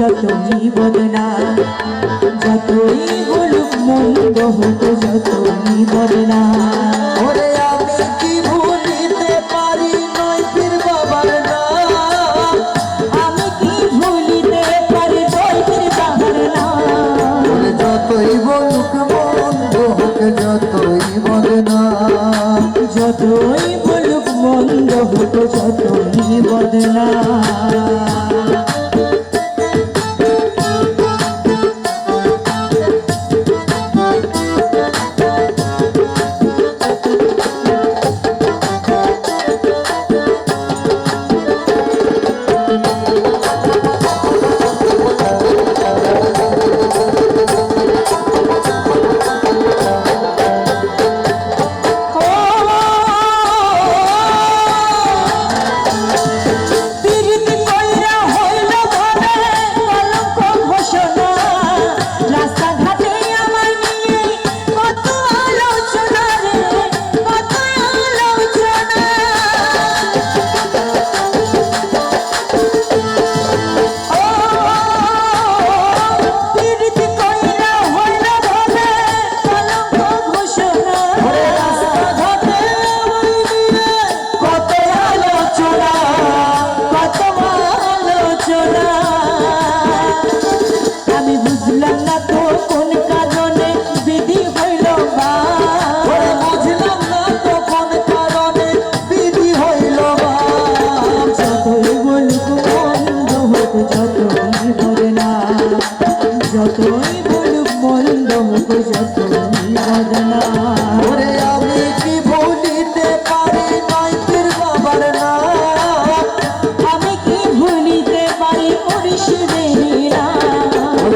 যতই বদনা যতই বলুক মন্দ হোক যতই বদনা ওরে আমি কি ভুলিতে আমি কি ভুলিতে পারি নয় ফির যতই বলুক মন্দ হোক যতই বদনা যতই বলুক মন্দ হোক যতই বদনা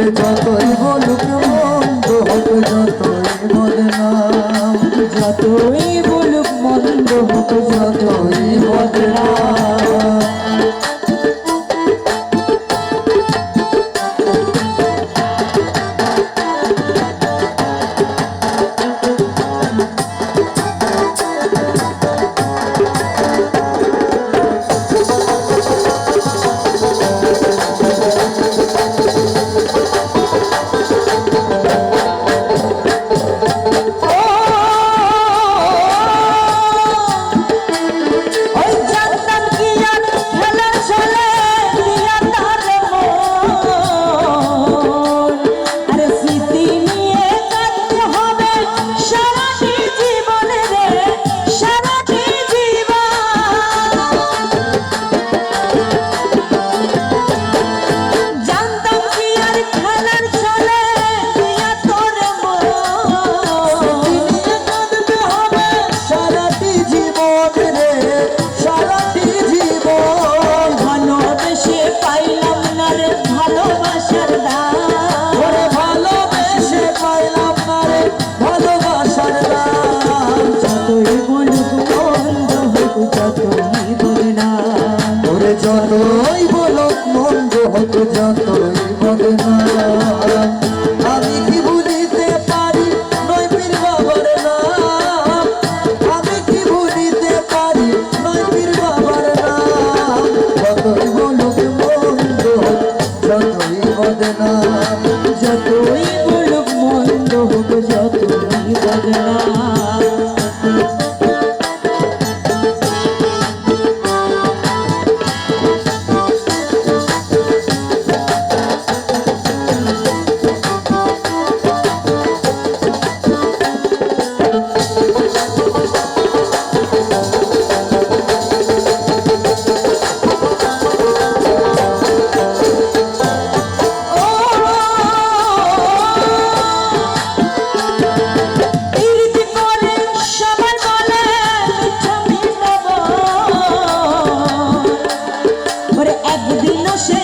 যত বদনাম যতই একদিন সে